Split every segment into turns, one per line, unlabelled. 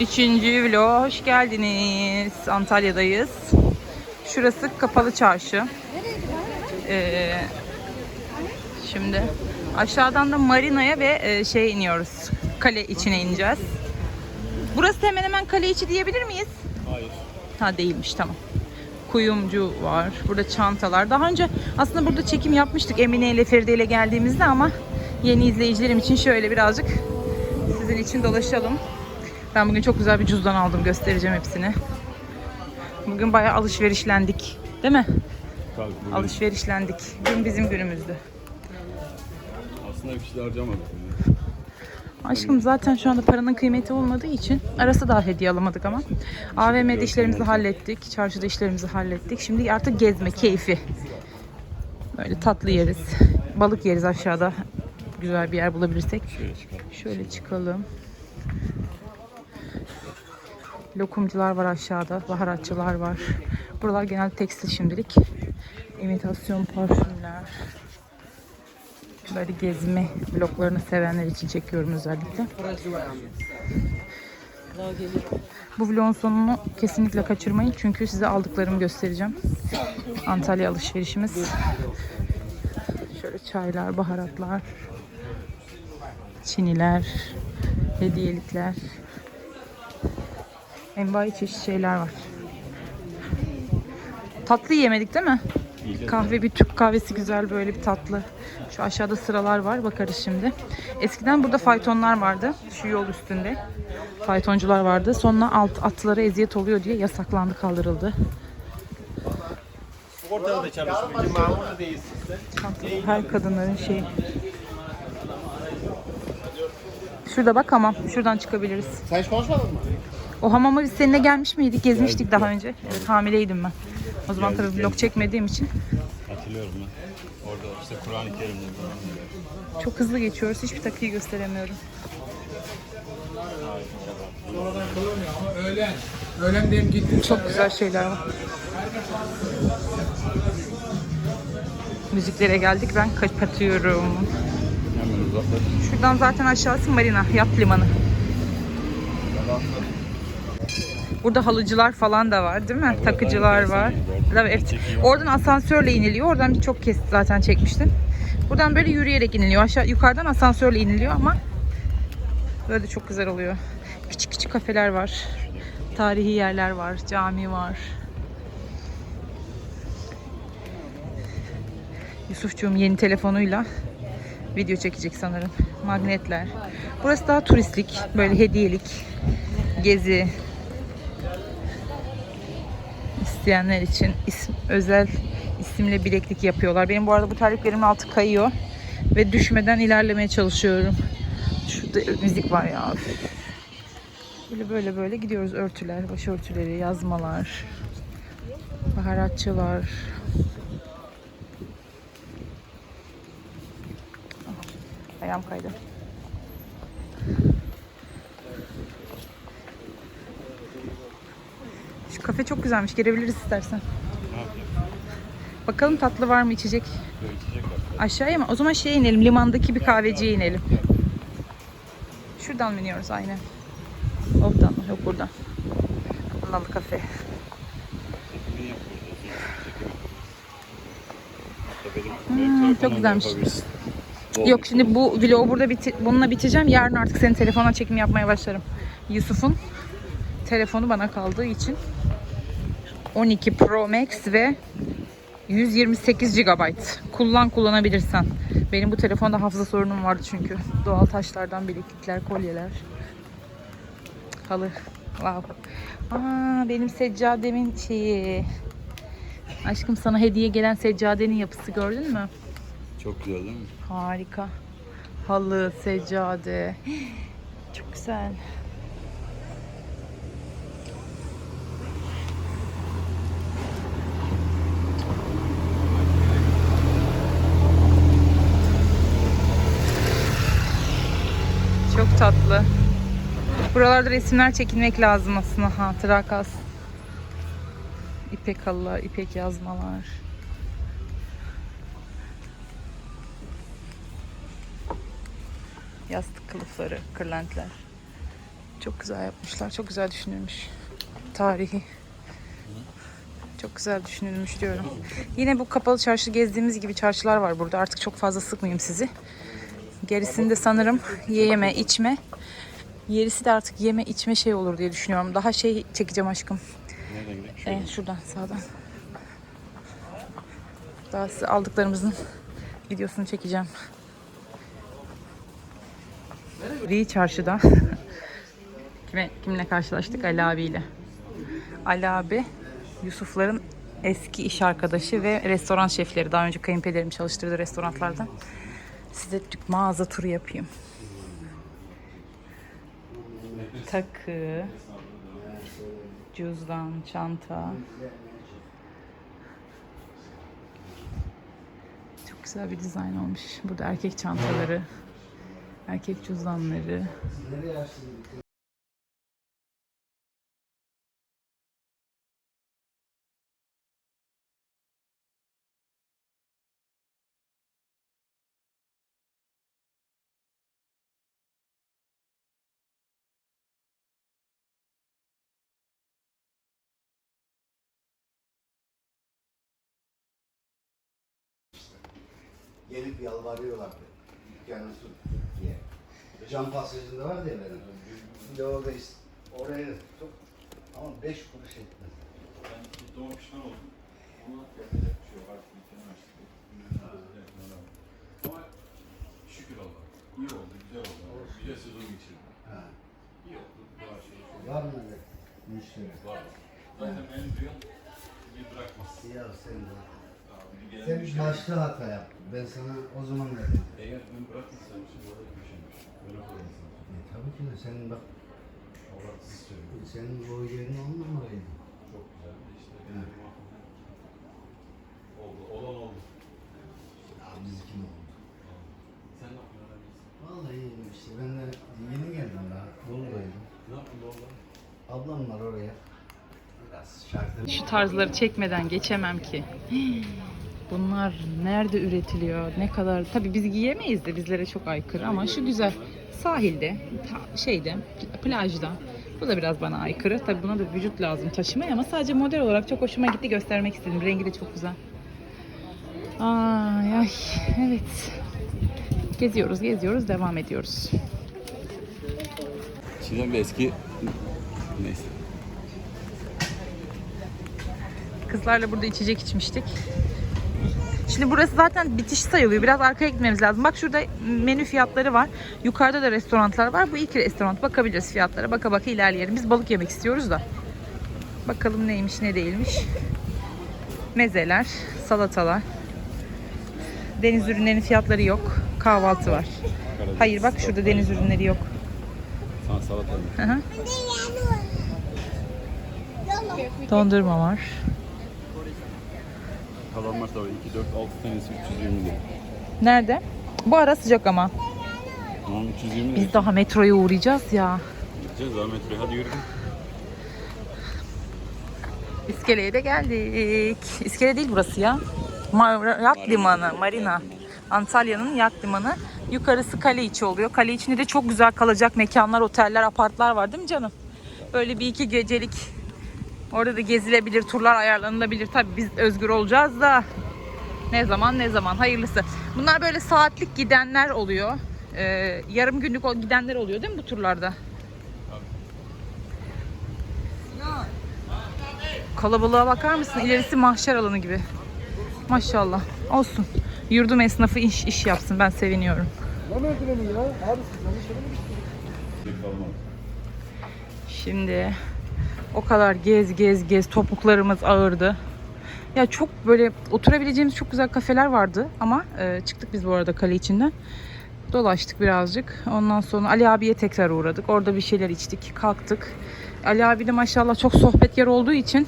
Üçüncü vlog hoş geldiniz. Antalya'dayız. Şurası kapalı çarşı. Ee, şimdi aşağıdan da marinaya ve e, şey iniyoruz. Kale içine ineceğiz. Burası hemen hemen kale içi diyebilir miyiz?
Hayır.
Ha değilmiş tamam. Kuyumcu var. Burada çantalar. Daha önce aslında burada çekim yapmıştık Emine ile Feride ile geldiğimizde ama yeni izleyicilerim için şöyle birazcık sizin için dolaşalım. Ben bugün çok güzel bir cüzdan aldım. Göstereceğim hepsini. Bugün bayağı alışverişlendik. Değil mi?
Tabii bugün
Alışverişlendik. Gün bizim günümüzdü.
aslında bir şey harcamadık.
Aşkım zaten şu anda paranın kıymeti olmadığı için arası daha hediye alamadık ama. AVM'de işlerimizi hallettik. Çarşıda işlerimizi hallettik. Şimdi artık gezme, keyfi. Böyle tatlı yeriz. Balık yeriz aşağıda. Güzel bir yer bulabilirsek.
Şöyle çıkalım.
Lokumcular var aşağıda. Baharatçılar var. Buralar genel tekstil şimdilik. İmitasyon parfümler. Böyle gezme vloglarını sevenler için çekiyorum özellikle. Bu vlogun sonunu kesinlikle kaçırmayın çünkü size aldıklarımı göstereceğim. Antalya alışverişimiz. Şöyle çaylar, baharatlar, çiniler, hediyelikler. Envai çeşit şeyler var. Tatlı yemedik değil mi?
Yiyeceğiz.
Kahve bir Türk kahvesi güzel böyle bir tatlı. Şu aşağıda sıralar var bakarız şimdi. Eskiden burada faytonlar vardı. Şu yol üstünde. Faytoncular vardı. Sonra alt atlara eziyet oluyor diye yasaklandı kaldırıldı.
Ortada da.
Çantalar, her kadınların şeyi. Şurada bak hamam. Şuradan çıkabiliriz.
Sen hiç konuşmadın mı?
O hamama biz seninle gelmiş miydik? Gezmiştik daha önce. Evet hamileydim ben. O zaman tabii vlog çekmediğim için
Hatırlıyorum ben. Orada işte Kur'an-ı Kerim'de
çok hızlı geçiyoruz. Hiçbir takıyı gösteremiyorum.
Sonradan kalırmıyor ama öğlen. Öğlen gitti.
Çok güzel şeyler var. Müziklere geldik. Ben kapatıyorum.
Hemen.
Şuradan zaten aşağısı marina, yat limanı. Burada halıcılar falan da var değil mi?
burada
Takıcılar var.
bir
Evet. Oradan asansörle iniliyor. Oradan çok kez zaten çekmiştim. Buradan böyle yürüyerek iniliyor. Aşağı yukarıdan asansörle iniliyor ama böyle çok güzel oluyor. Küçük küçük kafeler var. Tarihi yerler var. Cami var. Yusufcuğum yeni telefonuyla video çekecek sanırım. Magnetler. Burası daha turistlik, böyle hediyelik, gezi isteyenler için isim, özel isimle bileklik yapıyorlar. Benim bu arada bu terliklerimin altı kayıyor ve düşmeden ilerlemeye çalışıyorum. Şurada müzik var ya. Böyle böyle böyle gidiyoruz örtüler, başörtüleri, yazmalar, baharatçılar. Ayağım kaydı. Şu kafe çok güzelmiş. Girebiliriz istersen.
Ne?
Bakalım tatlı var mı içecek?
Böyle içecek var.
Aşağıya mı? O zaman şeye inelim. Limandaki bir kahveciye inelim. Şuradan mı iniyoruz aynen? Oradan mı? Yok buradan. Nalı kafe. Hmm, çok güzelmiş. Yok şimdi bu vlogu burada biti bununla bitireceğim. Yarın artık senin telefonla çekim yapmaya başlarım. Yusuf'un telefonu bana kaldığı için 12 Pro Max ve 128 GB. Kullan kullanabilirsen. Benim bu telefonda hafıza sorunum vardı çünkü. Doğal taşlardan bileklikler, kolyeler. Halı. Wow. Aa, benim seccademin şeyi. Aşkım sana hediye gelen seccadenin yapısı gördün mü?
Çok güzel değil mi?
Harika. Halı, seccade. Çok güzel. Tatlı. Buralarda resimler çekilmek lazım aslında hatıra kalsın. İpek halılar, ipek yazmalar. Yastık kılıfları, kırlentler. Çok güzel yapmışlar. Çok güzel düşünülmüş. Tarihi. Çok güzel düşünülmüş diyorum. Yine bu kapalı çarşı gezdiğimiz gibi çarşılar var burada. Artık çok fazla sıkmayayım sizi. Gerisinde sanırım ye yeme içme. Gerisi de artık yeme içme şey olur diye düşünüyorum. Daha şey çekeceğim aşkım.
Nereden gidelim?
Ee, şuradan sağdan. Daha size aldıklarımızın videosunu çekeceğim. Ri çarşıda. Kime, kimle karşılaştık? Ali abiyle. Ali abi Yusufların eski iş arkadaşı ve restoran şefleri. Daha önce kayınpederim çalıştırdığı restoranlardan. Size mağaza turu yapayım. Takı, cüzdan, çanta. Çok güzel bir dizayn olmuş. Burada erkek çantaları, erkek cüzdanları.
Gelip yalvarıyorlardı. Dükkanı tut diye. Cam pasajında var diye benim. Şimdi orada is- oraya tuttum. Ama beş kuruş etmez.
Ben doğum pişman oldum. Ama yapacak bir şey yok. Artık açtık. Ama şükür Allah. İyi oldu, güzel oldu. Güzel sezon geçirdim.
Ha.
İyi oldu. Daha şey
Var mı öyle müşteri?
var. Zaten en duyan bir bırakmaz.
Ya sen de.
Abi,
Sen başta hata yaptın. Ben sana o zaman dedim.
Eğer ben bırakmasam şimdi orada bir şey yok. Ben o kadar insanım.
E, tabii ki de senin bak
Allah sizi seviyor.
senin o yerin on numaraydı.
Çok güzel. İşte benim muhabbet. Oldu. Olan oldu.
Ya bizimki ne oldu?
Sen ne yapıyorsun?
Vallahi iyiyim işte. Ben de yeni geldim daha. Bolu'daydım.
Ne yaptın oğlum?
Ablam var oraya. Biraz şarkı.
Şu tarzları çekmeden geçemem ki. Bunlar nerede üretiliyor? Ne kadar? Tabii biz giyemeyiz de bizlere çok aykırı ama şu güzel sahilde, şeyde, plajda. Bu da biraz bana aykırı. Tabii buna da vücut lazım taşımaya ama sadece model olarak çok hoşuma gitti göstermek istedim. Rengi de çok güzel. Ay ay evet. Geziyoruz, geziyoruz, devam ediyoruz.
Şimdi bir eski neyse.
Kızlarla burada içecek içmiştik. Şimdi burası zaten bitiş sayılıyor. Biraz arkaya gitmemiz lazım. Bak şurada menü fiyatları var. Yukarıda da restoranlar var. Bu iki restoran. Bakabiliriz fiyatlara. Baka baka ilerleyelim. Biz balık yemek istiyoruz da. Bakalım neymiş ne değilmiş. Mezeler, salatalar. Deniz ürünlerinin fiyatları yok. Kahvaltı var. Hayır bak şurada deniz ürünleri yok.
Sana salata
hı. Dondurma var.
Kalanlar da var. 2, 4, 6 tanesi 320 lira.
Nerede? Bu ara sıcak ama.
Tamam 320 lira.
Biz daha metroya uğrayacağız ya.
Gideceğiz daha metroya. Hadi yürü.
İskeleye de geldik. İskele değil burası ya. Ma- yat limanı, marina. Antalya'nın yat limanı. Yukarısı kale içi oluyor. Kale içinde de çok güzel kalacak mekanlar, oteller, apartlar var değil mi canım? Böyle bir iki gecelik orada da gezilebilir, turlar ayarlanılabilir. Tabii biz özgür olacağız da ne zaman ne zaman hayırlısı. Bunlar böyle saatlik gidenler oluyor. Ee, yarım günlük gidenler oluyor değil mi bu turlarda? Kalabalığa bakar mısın? İlerisi mahşer alanı gibi. Maşallah. Olsun. Yurdum esnafı iş iş yapsın. Ben seviniyorum. Şimdi o kadar gez gez gez topuklarımız ağırdı. Ya çok böyle oturabileceğimiz çok güzel kafeler vardı ama e, çıktık biz bu arada kale içinden. Dolaştık birazcık. Ondan sonra Ali abiye tekrar uğradık. Orada bir şeyler içtik, kalktık. Ali abi de maşallah çok sohbetkar olduğu için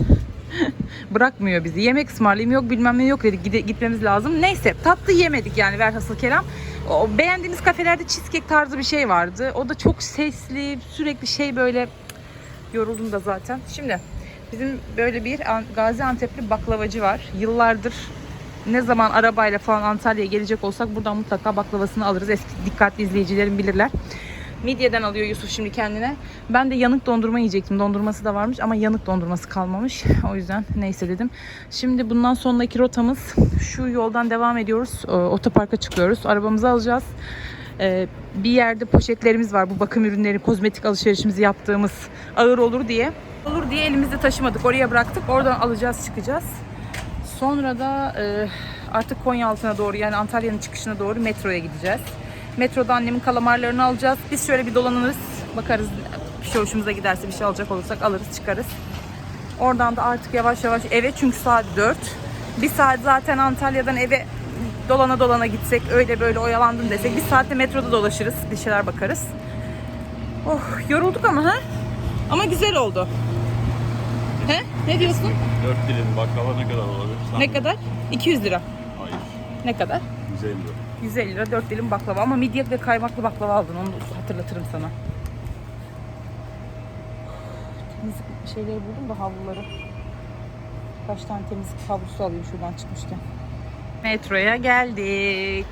bırakmıyor bizi. Yemek ısmarlayayım yok bilmem ne yok dedik. Gide, gitmemiz lazım. Neyse tatlı yemedik yani velhasıl kelam. O beğendiğimiz kafelerde cheesecake tarzı bir şey vardı. O da çok sesli, sürekli şey böyle yoruldum da zaten. Şimdi bizim böyle bir An- Gaziantep'li baklavacı var. Yıllardır ne zaman arabayla falan Antalya'ya gelecek olsak buradan mutlaka baklavasını alırız. Eski dikkatli izleyicilerim bilirler. Midyeden alıyor Yusuf şimdi kendine. Ben de yanık dondurma yiyecektim. Dondurması da varmış ama yanık dondurması kalmamış. O yüzden neyse dedim. Şimdi bundan sonraki rotamız şu yoldan devam ediyoruz. Ee, Otoparka çıkıyoruz. Arabamızı alacağız. Ee, bir yerde poşetlerimiz var. Bu bakım ürünleri, kozmetik alışverişimizi yaptığımız ağır olur diye. Olur diye elimizde taşımadık. Oraya bıraktık. Oradan alacağız, çıkacağız. Sonra da e, artık Konya altına doğru yani Antalya'nın çıkışına doğru metroya gideceğiz. Metroda annemin kalamarlarını alacağız. Biz şöyle bir dolanırız. Bakarız bir şey hoşumuza giderse bir şey alacak olursak alırız çıkarız. Oradan da artık yavaş yavaş eve çünkü saat 4. Bir saat zaten Antalya'dan eve dolana dolana gitsek öyle böyle oyalandım desek bir saatte metroda dolaşırız bir şeyler bakarız. Oh yorulduk ama ha? Ama güzel oldu. He? Ne diyorsun?
4 dilim baklava ne kadar olabilir? Sen-
Ne kadar? 200 lira.
Hayır.
Ne kadar?
150 lira.
150 lira 4 dilim baklava ama midye ve kaymaklı baklava aldın onu hatırlatırım sana. Temizlik şeyleri buldum da havluları. Kaç tane temizlik havlusu alayım şuradan çıkmışken. Metroya geldik.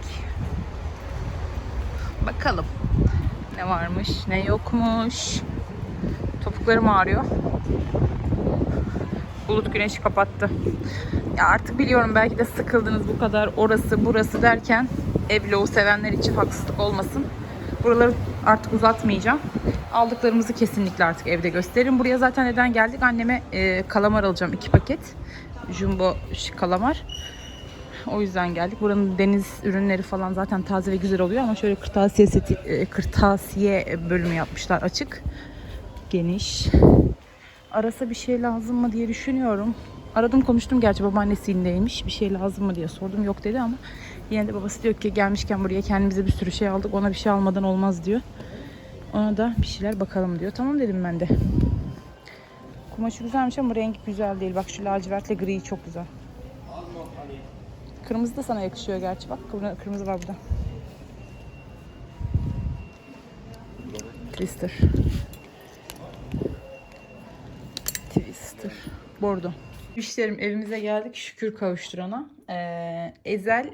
Bakalım ne varmış ne yokmuş. Topuklarım ağrıyor. Bulut güneşi kapattı. Ya artık biliyorum belki de sıkıldınız bu kadar orası burası derken Evlo'u sevenler için haksızlık olmasın. Buraları artık uzatmayacağım. Aldıklarımızı kesinlikle artık evde gösteririm. Buraya zaten neden geldik? Anneme e, kalamar alacağım iki paket. Jumbo kalamar. O yüzden geldik. Buranın deniz ürünleri falan zaten taze ve güzel oluyor ama şöyle kırtasiye seti, e, kırtasiye bölümü yapmışlar açık. Geniş. Arasa bir şey lazım mı diye düşünüyorum. Aradım konuştum gerçi babaannesindeymiş. Bir şey lazım mı diye sordum. Yok dedi ama yine de babası diyor ki gelmişken buraya kendimize bir sürü şey aldık. Ona bir şey almadan olmaz diyor. Ona da bir şeyler bakalım diyor. Tamam dedim ben de. Kumaşı güzelmiş ama rengi güzel değil. Bak şu lacivertle gri çok güzel. Kırmızı da sana yakışıyor gerçi. Bak kırmızı- var burada. Twister. Twister. Bordo. Müşterim evimize geldik şükür kavuşturana. Ee, Ezel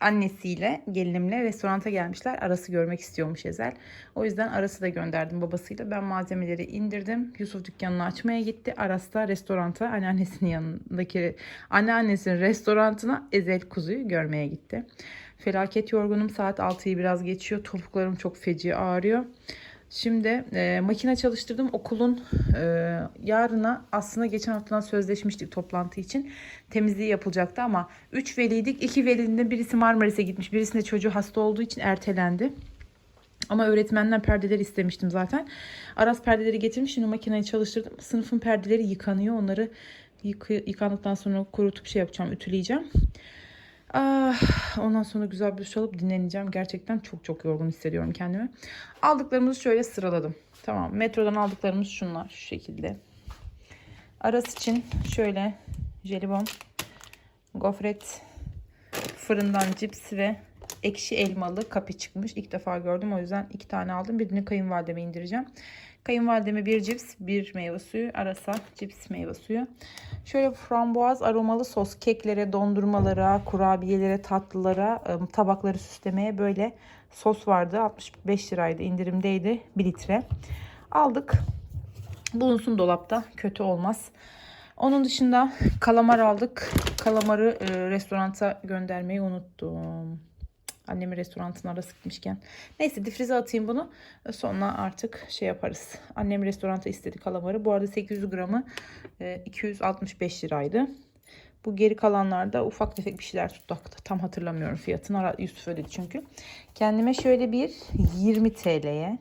annesiyle gelinimle restoranta gelmişler. Arası görmek istiyormuş Ezel. O yüzden Aras'ı da gönderdim babasıyla. Ben malzemeleri indirdim. Yusuf dükkanını açmaya gitti. Aras da restoranta anneannesinin yanındaki anneannesinin restorantına Ezel kuzuyu görmeye gitti. Felaket yorgunum. Saat 6'yı biraz geçiyor. Topuklarım çok feci ağrıyor. Şimdi e, makine çalıştırdım. Okulun e, yarına aslında geçen haftadan sözleşmiştik toplantı için. Temizliği yapılacaktı ama 3 veliydik. 2 velinin birisi Marmaris'e gitmiş. Birisinde çocuğu hasta olduğu için ertelendi. Ama öğretmenden perdeler istemiştim zaten. Aras perdeleri getirmiş. Şimdi makineyi çalıştırdım. Sınıfın perdeleri yıkanıyor. Onları yıkandıktan sonra kurutup şey yapacağım, ütüleyeceğim. Ah, ondan sonra güzel bir duş alıp dinleneceğim. Gerçekten çok çok yorgun hissediyorum kendimi. Aldıklarımızı şöyle sıraladım. Tamam. Metrodan aldıklarımız şunlar. Şu şekilde. Aras için şöyle jelibon, gofret, fırından cips ve ekşi elmalı kapi çıkmış. İlk defa gördüm. O yüzden iki tane aldım. Birini kayınvalideme indireceğim. Kayınvalideme bir cips, bir meyve suyu. Arasa cips, meyve suyu. Şöyle frambuaz aromalı sos keklere, dondurmalara, kurabiyelere, tatlılara, ım, tabakları süslemeye böyle sos vardı. 65 liraydı indirimdeydi 1 litre. Aldık. Bulunsun dolapta kötü olmaz. Onun dışında kalamar aldık. Kalamarı e, restoranta göndermeyi unuttum. Annemi restorantına arası gitmişken. Neyse difrize atayım bunu. Sonra artık şey yaparız. Annem restoranta istedi kalamarı. Bu arada 800 gramı e, 265 liraydı. Bu geri kalanlarda ufak tefek bir şeyler tuttu. Tam hatırlamıyorum fiyatını. Yusuf ödedi çünkü. Kendime şöyle bir 20 TL'ye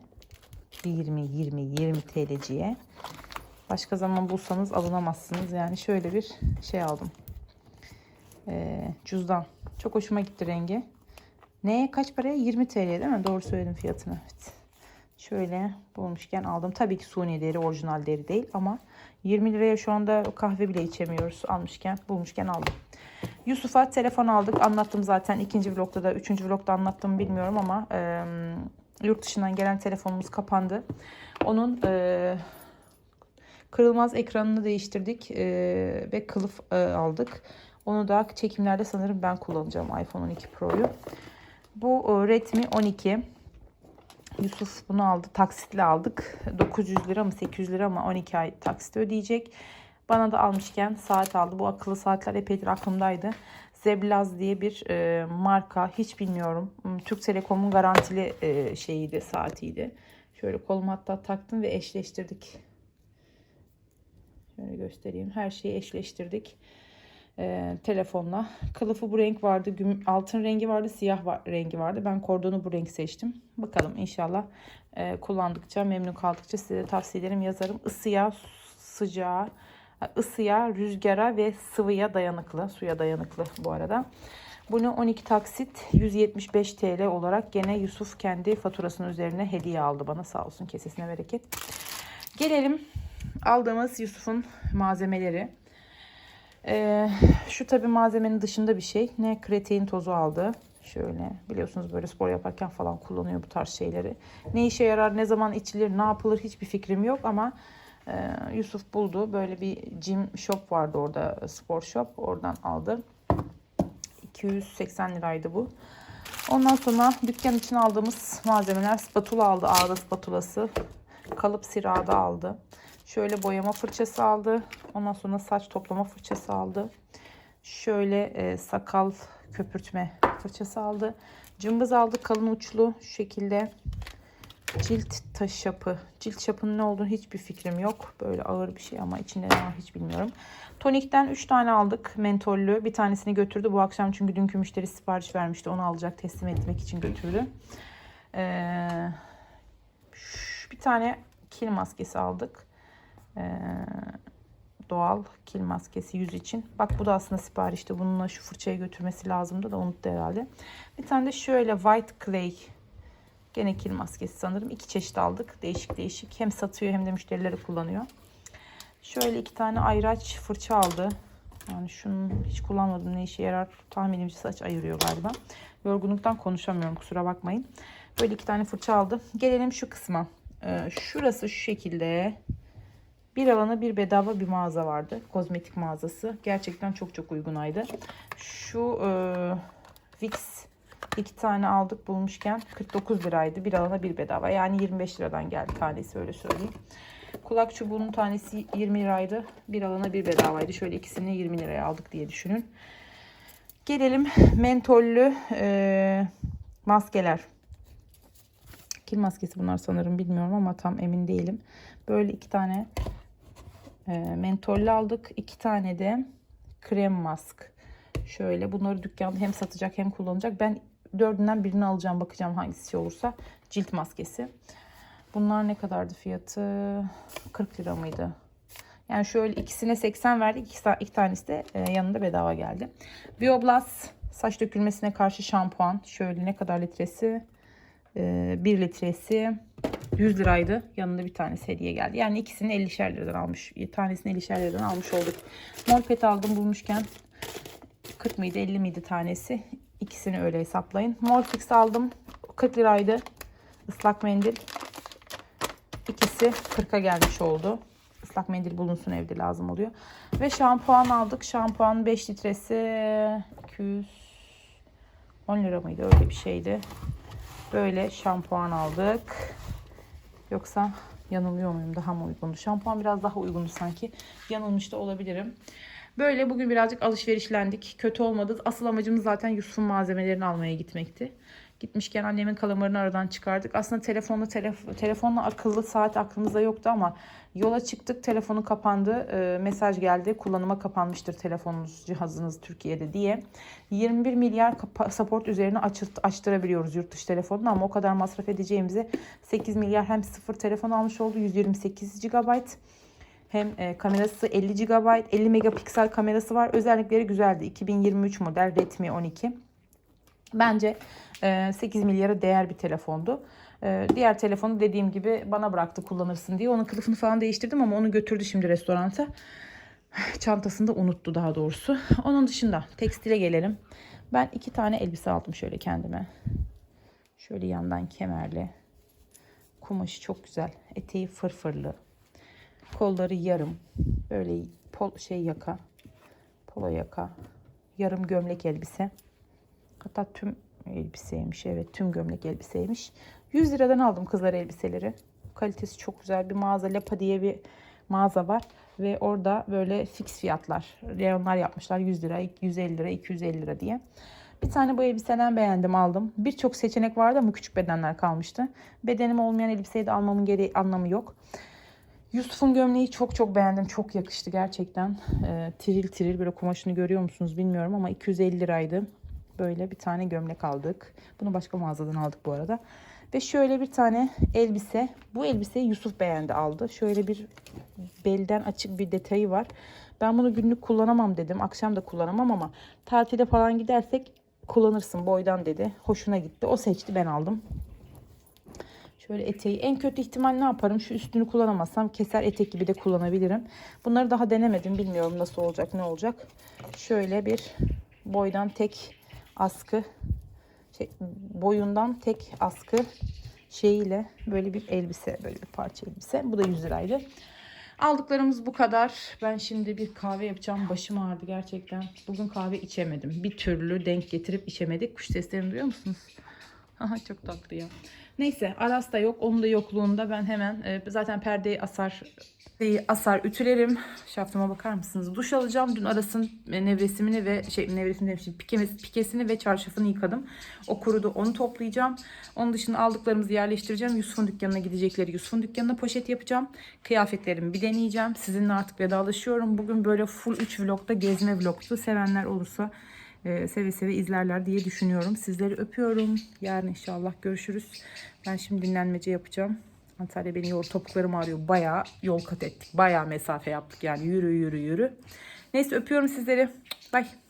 20 20 20 TL'ciye başka zaman bulsanız alınamazsınız. Yani şöyle bir şey aldım. Ee, cüzdan. Çok hoşuma gitti rengi. Neye kaç paraya? 20 TL değil mi? Doğru söyledim fiyatını. Evet. Şöyle bulmuşken aldım. Tabii ki suni deri, orijinal deri değil ama 20 liraya şu anda kahve bile içemiyoruz. Almışken, bulmuşken aldım. Yusuf'a telefon aldık. Anlattım zaten. ikinci vlogda da, üçüncü vlogda anlattım bilmiyorum ama e, yurt dışından gelen telefonumuz kapandı. Onun e, kırılmaz ekranını değiştirdik e, ve kılıf e, aldık. Onu da çekimlerde sanırım ben kullanacağım iPhone 12 Pro'yu. Bu e, Redmi 12. Yusuf bunu aldı. Taksitle aldık. 900 lira mı 800 lira mı 12 ay taksit ödeyecek. Bana da almışken saat aldı. Bu akıllı saatler epeydir aklımdaydı. Zeblaz diye bir e, marka. Hiç bilmiyorum. Hmm, Türk Telekom'un garantili e, şeyiydi, saatiydi. Şöyle koluma hatta taktım ve eşleştirdik. Şöyle göstereyim. Her şeyi eşleştirdik. Ee, telefonla. Kılıfı bu renk vardı. Güm, altın rengi vardı. Siyah var, rengi vardı. Ben kordonu bu renk seçtim. Bakalım inşallah e, kullandıkça, memnun kaldıkça size de tavsiyelerim yazarım. Isıya, sıcağa, ısıya, rüzgara ve sıvıya dayanıklı. Suya dayanıklı bu arada. Bunu 12 taksit 175 TL olarak gene Yusuf kendi faturasının üzerine hediye aldı bana. Sağ olsun kesesine bereket. Gelelim aldığımız Yusuf'un malzemeleri. Ee, şu tabi malzemenin dışında bir şey. Ne kreatin tozu aldı. Şöyle biliyorsunuz böyle spor yaparken falan kullanıyor bu tarz şeyleri. Ne işe yarar, ne zaman içilir, ne yapılır hiçbir fikrim yok ama e, Yusuf buldu. Böyle bir gym shop vardı orada spor shop. Oradan aldı. 280 liraydı bu. Ondan sonra dükkan için aldığımız malzemeler spatula aldı. Ağda spatulası. Kalıp sirada aldı. Şöyle boyama fırçası aldı. Ondan sonra saç toplama fırçası aldı. Şöyle e, sakal köpürtme fırçası aldı. Cımbız aldı kalın uçlu şu şekilde. Cilt taş şapı. Cilt şapının ne olduğunu hiçbir fikrim yok. Böyle ağır bir şey ama içinde ne var hiç bilmiyorum. Tonikten 3 tane aldık mentollü. Bir tanesini götürdü bu akşam çünkü dünkü müşteri sipariş vermişti. Onu alacak teslim etmek için götürdü. Ee, bir tane kil maskesi aldık. Ee, doğal kil maskesi yüz için. Bak bu da aslında siparişti. Bununla şu fırçayı götürmesi lazımdı da unuttu herhalde. Bir tane de şöyle white clay gene kil maskesi sanırım. İki çeşit aldık. Değişik değişik. Hem satıyor hem de müşterileri kullanıyor. Şöyle iki tane ayraç fırça aldı. Yani şunu hiç kullanmadım. Ne işe yarar tahminimce saç ayırıyor galiba. Yorgunluktan konuşamıyorum kusura bakmayın. Böyle iki tane fırça aldı. Gelelim şu kısma. Ee, şurası şu şekilde. Bir alana bir bedava bir mağaza vardı. Kozmetik mağazası. Gerçekten çok çok uygunaydı. Şu e, Vicks iki tane aldık bulmuşken 49 liraydı. Bir alana bir bedava. Yani 25 liradan geldi tanesi öyle söyleyeyim. Kulak çubuğunun tanesi 20 liraydı. Bir alana bir bedavaydı. Şöyle ikisini 20 liraya aldık diye düşünün. Gelelim mentollü e, maskeler. Kil maskesi bunlar sanırım bilmiyorum ama tam emin değilim. Böyle iki tane e, mentollü aldık. iki tane de krem mask. Şöyle bunları dükkanda hem satacak hem kullanacak. Ben dördünden birini alacağım. Bakacağım hangisi olursa. Cilt maskesi. Bunlar ne kadardı fiyatı? 40 lira mıydı? Yani şöyle ikisine 80 verdik. İki, iki tanesi de e, yanında bedava geldi. Bioblast saç dökülmesine karşı şampuan. Şöyle ne kadar litresi? E, 1 litresi 100 liraydı. Yanında bir tanesi hediye geldi. Yani ikisini 50'şer liradan almış. Tanesini 50'şer liradan almış olduk. Molpet aldım bulmuşken 40 mıydı 50 miydi tanesi? İkisini öyle hesaplayın. Molfix aldım. 40 liraydı. Islak mendil. İkisi 40'a gelmiş oldu. Islak mendil bulunsun evde lazım oluyor. Ve şampuan aldık. Şampuan 5 litresi 210 lira mıydı? Öyle bir şeydi. Böyle şampuan aldık. Yoksa yanılıyor muyum? Daha mı uygundu? Şampuan biraz daha uygundu sanki. Yanılmış da olabilirim. Böyle bugün birazcık alışverişlendik. Kötü olmadı. Asıl amacımız zaten Yusuf'un malzemelerini almaya gitmekti. Gitmişken annemin kalamarını aradan çıkardık. Aslında telefonla telef- telefonla akıllı saat aklımızda yoktu ama yola çıktık. Telefonu kapandı. Ee, mesaj geldi. Kullanıma kapanmıştır telefonunuz, cihazınız Türkiye'de diye. 21 milyar pasaport üzerine açırt- açtırabiliyoruz yurt dışı telefonunu ama o kadar masraf edeceğimize 8 milyar hem sıfır telefon almış oldu. 128 GB. Hem e, kamerası 50 GB, 50 megapiksel kamerası var. Özellikleri güzeldi. 2023 model Redmi 12. Bence e, 8 milyara değer bir telefondu. E, diğer telefonu dediğim gibi bana bıraktı kullanırsın diye. Onun kılıfını falan değiştirdim ama onu götürdü şimdi restoranta. Çantasında unuttu daha doğrusu. Onun dışında tekstile gelelim. Ben iki tane elbise aldım şöyle kendime. Şöyle yandan kemerli. Kumaşı çok güzel. Eteği fırfırlı. Kolları yarım. Böyle pol şey yaka. Polo yaka. Yarım gömlek elbise. Hatta tüm elbiseymiş. Evet tüm gömlek elbiseymiş. 100 liradan aldım kızlar elbiseleri. Kalitesi çok güzel bir mağaza. Lapa diye bir mağaza var. Ve orada böyle fix fiyatlar. Reyonlar yapmışlar 100 lira, 150 lira, 250 lira diye. Bir tane bu elbiseden beğendim aldım. Birçok seçenek vardı ama küçük bedenler kalmıştı. Bedenim olmayan elbiseyi de almamın gereği anlamı yok. Yusuf'un gömleği çok çok beğendim. Çok yakıştı gerçekten. Ee, tiril tiril böyle kumaşını görüyor musunuz bilmiyorum ama 250 liraydı. Böyle bir tane gömlek aldık. Bunu başka mağazadan aldık bu arada. Ve şöyle bir tane elbise. Bu elbiseyi Yusuf beğendi aldı. Şöyle bir belden açık bir detayı var. Ben bunu günlük kullanamam dedim. Akşam da kullanamam ama tatile falan gidersek kullanırsın boydan dedi. Hoşuna gitti. O seçti ben aldım. Şöyle eteği en kötü ihtimal ne yaparım? Şu üstünü kullanamazsam keser etek gibi de kullanabilirim. Bunları daha denemedim. Bilmiyorum nasıl olacak ne olacak. Şöyle bir boydan tek askı şey, boyundan tek askı şeyiyle böyle bir elbise böyle bir parça elbise. Bu da 100 liraydı. Aldıklarımız bu kadar. Ben şimdi bir kahve yapacağım. Başım ağrıdı gerçekten. Bugün kahve içemedim. Bir türlü denk getirip içemedik. Kuş seslerini duyuyor musunuz? Çok tatlı ya. Neyse Aras da yok. Onun da yokluğunda ben hemen e, zaten perdeyi asar perdeyi asar ütülerim. Şaftıma bakar mısınız? Duş alacağım. Dün Aras'ın e, nevresimini ve şey nevresim demişim pikemiz, pikesini ve çarşafını yıkadım. O kurudu. Onu toplayacağım. Onun dışında aldıklarımızı yerleştireceğim. Yusuf'un dükkanına gidecekleri Yusuf'un dükkanına poşet yapacağım. Kıyafetlerimi bir deneyeceğim. Sizinle artık vedalaşıyorum. Bugün böyle full 3 vlogda gezme vlogtu. Sevenler olursa e, seve seve izlerler diye düşünüyorum. Sizleri öpüyorum. Yarın inşallah görüşürüz. Ben şimdi dinlenmece yapacağım. Antalya beni yol topuklarım ağrıyor. Bayağı yol kat ettik. Bayağı mesafe yaptık yani. Yürü yürü yürü. Neyse öpüyorum sizleri. Bye.